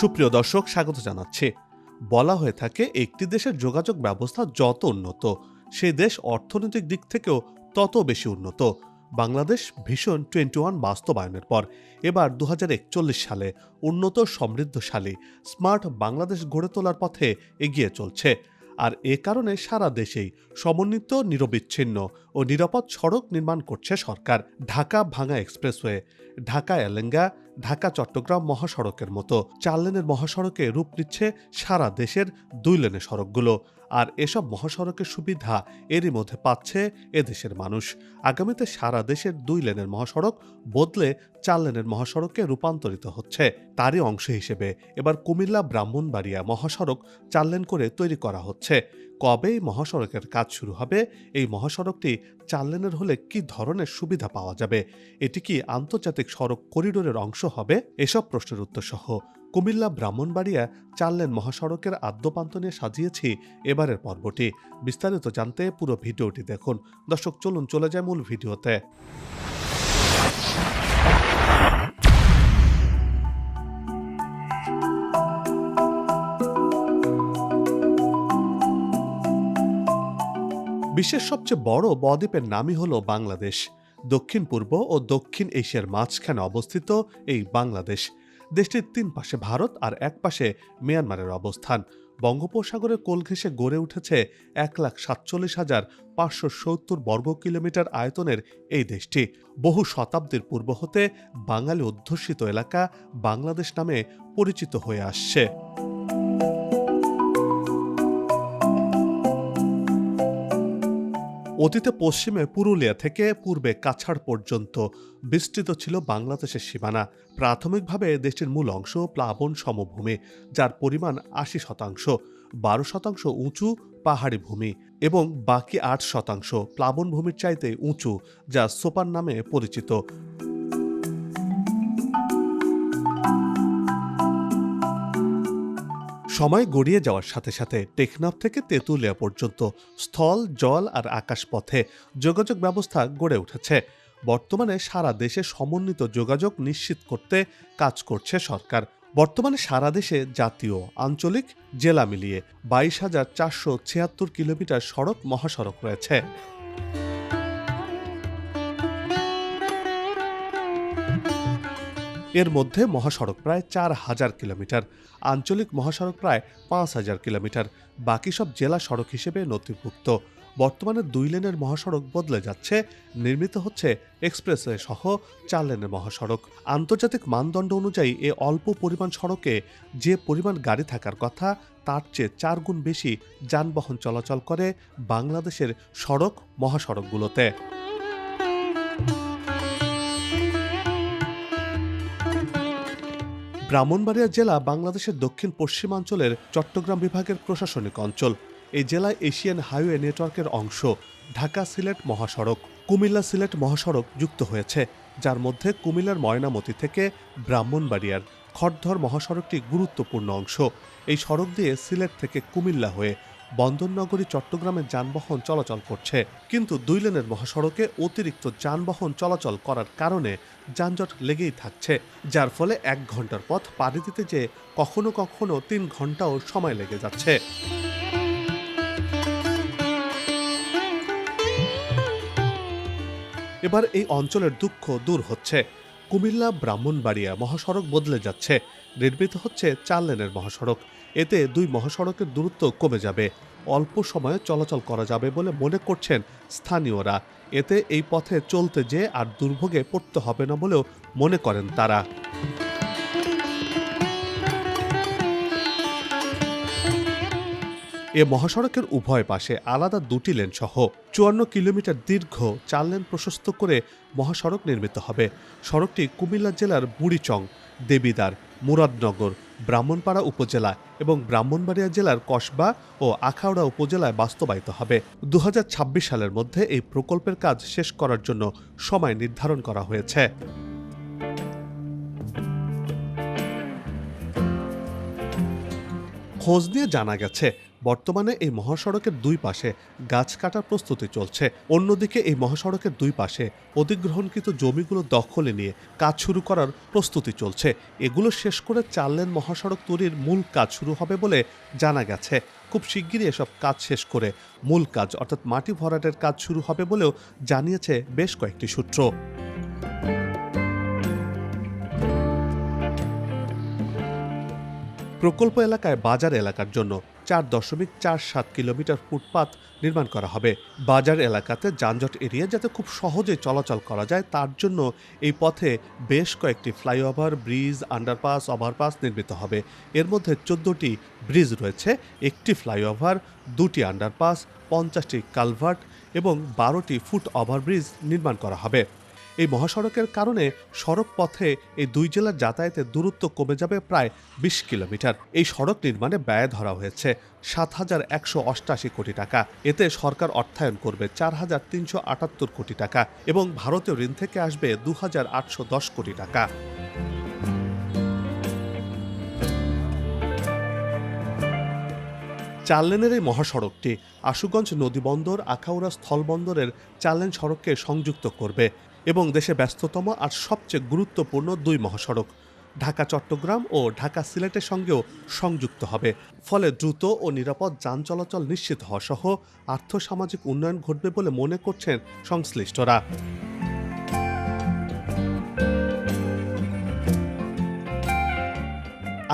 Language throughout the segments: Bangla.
সুপ্রিয় দর্শক, স্বাগত জানাচ্ছি। বলা হয়ে থাকে, একটি দেশের যোগাযোগ ব্যবস্থা যত উন্নত, সে দেশ অর্থনৈতিক দিক থেকেও তত বেশি উন্নত। বাংলাদেশ ভীষণ টোয়েন্টি ওয়ান বাস্তবায়নের পর, এবার দু হাজার একচল্লিশ সালে উন্নত সমৃদ্ধশালী, স্মার্ট বাংলাদেশ গড়ে তোলার পথে এগিয়ে চলছে। আর এ কারণে সারা দেশেই সমন্বিত, নিরবিচ্ছিন্ন ও নিরাপদ সড়ক নির্মাণ করছে সরকার। ঢাকা ভাঙা এক্সপ্রেসওয়ে, ঢাকা এলেঙ্গা, ঢাকা চট্টগ্রাম মহাসড়কের মতো চার লেনের মহাসড়কে রূপ নিচ্ছে সারা দেশের দুই লেনের সড়কগুলো। আর এসব মহাসড়কের সুবিধা এরই মধ্যে পাচ্ছে এদেশের মানুষ। আগামীতে সারা দেশের দুই লেনের মহাসড়ক বদলে চার লেনের মহাসড়কে রূপান্তরিত হচ্ছে। তারই অংশ হিসেবে এবার কুমিল্লা ব্রাহ্মণবাড়িয়া মহাসড়ক চার লেন করে তৈরি করা হচ্ছে। কবে মহাসড়কের কাজ শুরু হবে? এই মহাসড়কটি চার লেনের হলে কি ধরনের সুবিধা পাওয়া যাবে? এটি কি আন্তর্জাতিক সড়ক করিডোরের অংশ হবে? এসব প্রশ্নের উত্তর সহ কুমিল্লা ব্রাহ্মণবাড়িয়া চার লেন মহাসড়কের আদ্যপান্ত নিয়ে সাজিয়েছি এবারের পর্বটি। বিস্তারিত জানতে পুরো ভিডিওটি দেখুন। দর্শক, চলুন, চলে যায় মূল ভিডিওতে। বিশ্বের সবচেয়ে বড় বদ্বীপের নামই হল বাংলাদেশ। দক্ষিণ পূর্ব ও দক্ষিণ এশিয়ার মাঝখানে অবস্থিত এই বাংলাদেশ। দেশটির তিন পাশে ভারত আর এক পাশে মিয়ানমারের অবস্থান। বঙ্গোপসাগরে কোল ঘেঁষে গড়ে উঠেছে এক লাখ সাতচল্লিশ হাজার পাঁচশো সত্তর বর্গ কিলোমিটার আয়তনের এই দেশটি। বহু শতাব্দীর পূর্ব হতে বাঙালি অধ্যুষিত এলাকা বাংলাদেশ নামে পরিচিত হয়ে আসছে। অতীতে পশ্চিমে পুরুলিয়া থেকে পূর্বে কাছাড় পর্যন্ত বিস্তৃত ছিল বাংলাদেশের সীমানা। প্রাথমিকভাবে দেশটির মূল অংশ প্লাবন সমভূমি, যার পরিমাণ আশি শতাংশ। বারো শতাংশ উঁচু পাহাড়ি ভূমি এবং বাকি আট শতাংশ প্লাবন ভূমির চাইতে উঁচু, যা সোপান নামে পরিচিত। সময় গড়িয়ে যাওয়ার সাথে সাথে টেকনাফ থেকে তেঁতুলিয়া পর্যন্ত স্থল, জল আর আকাশ পথে যোগাযোগ ব্যবস্থা গড়ে উঠেছে। বর্তমানে সারা দেশে সমন্বিত যোগাযোগ নিশ্চিত করতে কাজ করছে সরকার। বর্তমানে সারা দেশে জাতীয়, আঞ্চলিক, জেলা মিলিয়ে বাইশ হাজার চারশো ছিয়াত্তর কিলোমিটার সড়ক মহাসড়ক রয়েছে। এর মধ্যে মহাসড়ক প্রায় চার হাজার কিলোমিটার, আঞ্চলিক মহাসড়ক প্রায় পাঁচ হাজার কিলোমিটার, বাকি সব জেলা সড়ক হিসেবে নথিভুক্ত। বর্তমানে দুই লেনের মহাসড়ক বদলে যাচ্ছে, নির্মিত হচ্ছে এক্সপ্রেসওয়ে সহ চার লেনের মহাসড়ক। আন্তর্জাতিক মানদণ্ড অনুযায়ী এ অল্প পরিমাণ সড়কে যে পরিমাণ গাড়ি থাকার কথা, তার চেয়ে চার গুণ বেশি যানবাহন চলাচল করে বাংলাদেশের সড়ক মহাসড়কগুলোতে। ব্রাহ্মণবাড়িয়া জেলা বাংলাদেশের দক্ষিণ পশ্চিমাঞ্চলের চট্টগ্রাম বিভাগের প্রশাসনিক অঞ্চল। এই জেলায় এশিয়ান হাইওয়ে নেটওয়ার্কের অংশ, ঢাকা সিলেট মহাসড়ক, কুমিল্লা সিলেট মহাসড়ক যুক্ত হয়েছে, যার মধ্যে কুমিল্লার ময়নামতি থেকে ব্রাহ্মণবাড়িয়ার খড়ধর মহাসড়কটি গুরুত্বপূর্ণ অংশ। এই সড়ক দিয়ে সিলেট থেকে কুমিল্লা হয়ে বন্দরনগরী চট্টগ্রামে যানবাহন চলাচল করছে। কিন্তু দুই লেনের মহাসড়কে অতিরিক্ত যানবাহন চলাচল করার কারণে যানজট লেগেই থাকছে, যার ফলে এক ঘণ্টার পথ পাড়ি দিতে যে কখনো কখনো তিন ঘন্টাও সময় লেগে যাচ্ছে। এবার এই অঞ্চলের দুঃখ দূর হচ্ছে। কুমিল্লা, ব্রাহ্মণবাড়িয়া মহাসড়ক বদলে যাচ্ছে। নির্মিত হচ্ছে চার লেনের মহাসড়ক। এতে দুই মহাসড়কের দূরত্ব কমে যাবে। অল্প সময়ে চলাচল করা যাবে বলে মনে করছেন স্থানীয়রা। এতে এই পথে চলতে যে আর দুর্ভোগে পড়তে হবে না বলেও মনে করেন তারা। এ মহাসড়কের উভয় পাশে আলাদা দুটি লেন সহ চুয়ান্ন কিলোমিটার দীর্ঘ চার লেন প্রশস্ত করে মহাসড়ক নির্মিত হবে। সড়কটি কুমিল্লা জেলার বুড়িচং, দেবিদার, মুরাদনগর ব্রাহ্মণপাড়া উপজেলা এবং ব্রাহ্মণবাড়িয়া জেলার কসবা ও আখাউড়া উপজেলায় বাস্তবায়িত হবে। দু হাজার ছাব্বিশ সালের মধ্যে এই প্রকল্পের কাজ শেষ করার জন্য সময় নির্ধারণ করা হয়েছে। খোঁজ নিয়ে জানা গেছে, বর্তমানে এই মহাসড়কের দুই পাশে গাছ কাটার প্রস্তুতি চলছে। অন্যদিকে এই মহাসড়কের দুই পাশে অধিগ্রহণকৃত জমিগুলো দখলে নিয়ে কাজ শুরু করার প্রস্তুতি চলছে। এগুলো শেষ করে চার লেন মহাসড়ক তৈরির মূল কাজ শুরু হবে বলে জানা গেছে। খুব শিগগিরই এসব কাজ শেষ করে মূল কাজ, অর্থাৎ মাটি ভরাটের কাজ শুরু হবে বলেও জানিয়েছে বেশ কয়েকটি সূত্র। প্রকল্প এলাকায় বাজার এলাকার জন্য চার দশমিক চার সাত কিলোমিটার ফুটপাত নির্মাণ করা হবে। বাজার এলাকাতে যানজট এড়িয়ে যাতে খুব সহজে চলাচল করা যায়, তার জন্য এই পথে বেশ কয়েকটি ফ্লাইওভার, ব্রিজ, আন্ডারপাস, ওভারপাস নির্মিত হবে। এর মধ্যে চোদ্দোটি ব্রিজ রয়েছে, একটি ফ্লাইওভার, দুটি আন্ডারপাস, পঞ্চাশটি কালভার্ট এবং বারোটি ফুট ওভারব্রিজ নির্মাণ করা হবে। এই মহাসড়কের কারণে সড়ক পথে এই দুই জেলার যাতায়াতের দূরত্ব কমে যাবে প্রায় বিশ কিলোমিটার। এই সড়ক নির্মাণে ব্যয় ধরা হয়েছে সাত হাজার একশো অষ্টাশি কোটি টাকা। এতে সরকার অর্থায়ন করবে চার হাজার তিনশো আটাত্তর কোটি টাকা এবং ভারতীয় ঋণ থেকে আসবে দু হাজার আটশো দশ কোটি টাকা। চার লেনের এই মহাসড়কটি আশুগঞ্জ নদীবন্দর আখাউড়া স্থলবন্দরের চার লেন সড়ককে সংযুক্ত করবে। এবং দেশে ব্যস্ততম আর সবচেয়ে গুরুত্বপূর্ণ দুই মহাসড়ক। ঢাকা, চট্টগ্রাম ও ঢাকা সিলেটের সঙ্গেও সংযুক্ত হবে। ফলে দ্রুত ও নিরাপদ যান চলাচল নিশ্চিত হওয়া সহ আর্থসামাজিক উন্নয়ন ঘটবে বলে মনে করছেন সংশ্লিষ্টরা।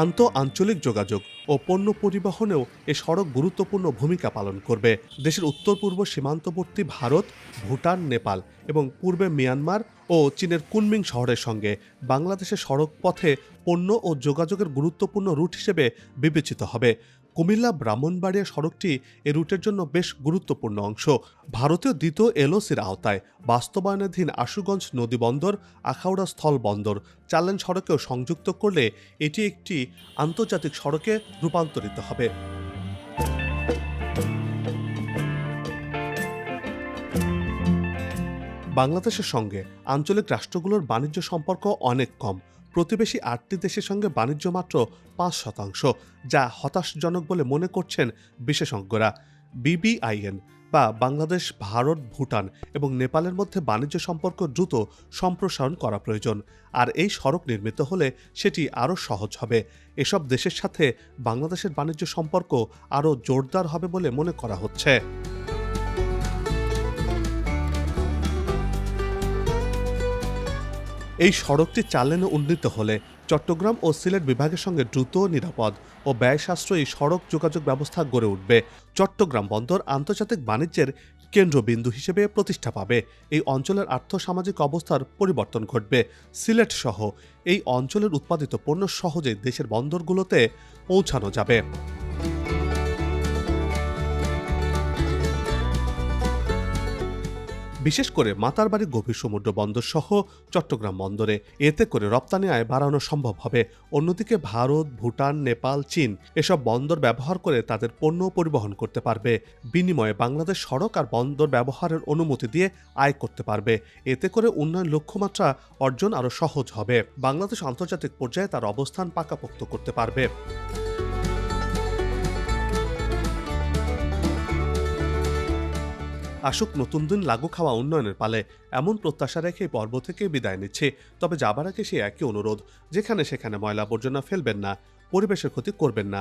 আন্ত আঞ্চলিক যোগাযোগ ও পণ্য পরিবহনেও এ সড়ক গুরুত্বপূর্ণ ভূমিকা পালন করবে। দেশের উত্তর পূর্ব সীমান্তবর্তী ভারত, ভুটান, নেপাল এবং পূর্বে মিয়ানমার ও চীনের কুনমিং শহরের সঙ্গে বাংলাদেশের সড়ক পথে পণ্য ও যোগাযোগের গুরুত্বপূর্ণ রুট হিসেবে বিবেচিত হবে। কুমিল্লা ব্রাহ্মণবাড়িয়া সড়কটি এ রুটের জন্য বেশ গুরুত্বপূর্ণ অংশ। ভারতীয় দ্বিতীয় এলওসির আওতায় বাস্তবায়নাধীন আশুগঞ্জ নদীবন্দর আখাউড়া স্থল বন্দর চাল্লেন সড়কেও সংযুক্ত করলে এটি একটি আন্তর্জাতিক সড়কে রূপান্তরিত হবে। বাংলাদেশের সঙ্গে আঞ্চলিক রাষ্ট্রগুলোর বাণিজ্য সম্পর্ক অনেক কম। প্রতিবেশী আটটি দেশের সঙ্গে বাণিজ্য মাত্র পাঁচ শতাংশ, যা হতাশজনক বলে মনে করছেন বিশেষজ্ঞরা। বিবিআইএন বা বাংলাদেশ, ভারত, ভুটান এবং নেপালের মধ্যে বাণিজ্য সম্পর্ক দ্রুত সম্প্রসারণ করা প্রয়োজন, আর এই সড়ক নির্মিত হলে সেটি আরও সহজ হবে। এসব দেশের সাথে বাংলাদেশের বাণিজ্য সম্পর্ক আরও জোরদার হবে বলে মনে করা হচ্ছে। এই সড়কটি চালেনে উন্নীত হলে চট্টগ্রাম ও সিলেট বিভাগের সঙ্গে দ্রুত, নিরাপদ ও ব্যয় সাশ্রয়ী সড়ক যোগাযোগ ব্যবস্থা গড়ে উঠবে। চট্টগ্রাম বন্দর আন্তর্জাতিক বাণিজ্যের কেন্দ্রবিন্দু হিসেবে প্রতিষ্ঠা পাবে। এই অঞ্চলের আর্থসামাজিক অবস্থার পরিবর্তন ঘটবে। সিলেট সহ এই অঞ্চলের উৎপাদিত পণ্য সহজেই দেশের বন্দরগুলোতে পৌঁছানো যাবে। বিশেষ করে মাতার মাতারবাড়ি গভীর সমুদ্র বন্দর সহ চট্টগ্রাম বন্দরে। এতে করে রপ্তানি আয় বাড়ানো সম্ভব হবে। অন্যদিকে ভারত, ভুটান, নেপাল, চীন এসব বন্দর ব্যবহার করে তাদের পণ্য পরিবহন করতে পারবে। বিনিময়ে বাংলাদেশ সড়ক আর বন্দর ব্যবহারের অনুমতি দিয়ে আয় করতে পারবে। এতে করে উন্নয়ন লক্ষ্যমাত্রা অর্জন আরও সহজ হবে। বাংলাদেশ আন্তর্জাতিক পর্যায়ে তার অবস্থান পাকাপোক্ত করতে পারবে। আসুক, নতুন দিন লাগু খাওয়া উন্নয়নের পালে এমন প্রত্যাশা রেখে পর্ব থেকে বিদায় নিচ্ছে। তবে যাবার আগে সে একই অনুরোধ, যেখানে সেখানে ময়লা আবর্জনা ফেলবেন না, পরিবেশের ক্ষতি করবেন না।